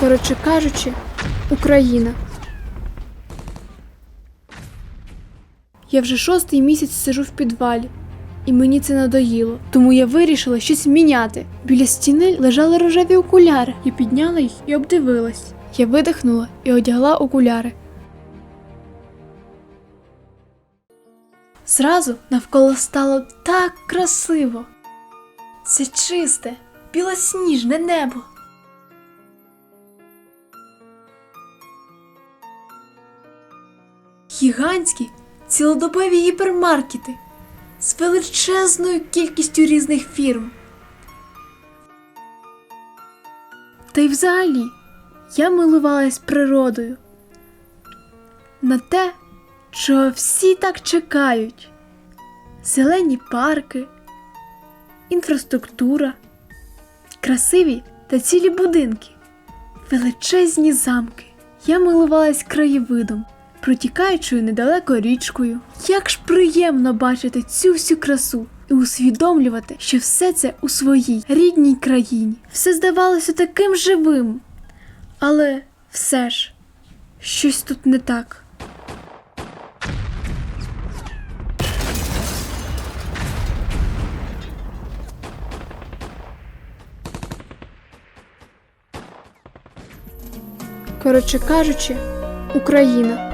Коротше кажучи, Україна. Я вже шостий місяць сижу в підвалі, і мені це надоїло, тому я вирішила щось міняти. Біля стіни лежали рожеві окуляри. Я підняла їх і обдивилась. Я видихнула і одягла окуляри. Зразу навколо стало так красиво. Це чисте, білосніжне небо. Гігантські цілодобові гіпермаркети з величезною кількістю різних фірм. Та й взагалі я милувалась природою на те, чого всі так чекають: зелені парки, інфраструктура, красиві та цілі будинки, величезні замки. Я милувалась краєвидом, протікаючою недалеко річкою. Як ж приємно бачити цю всю красу і усвідомлювати, що все це у своїй рідній країні. Все здавалося таким живим. Але все ж, щось тут не так. Коротше кажучи, Україна.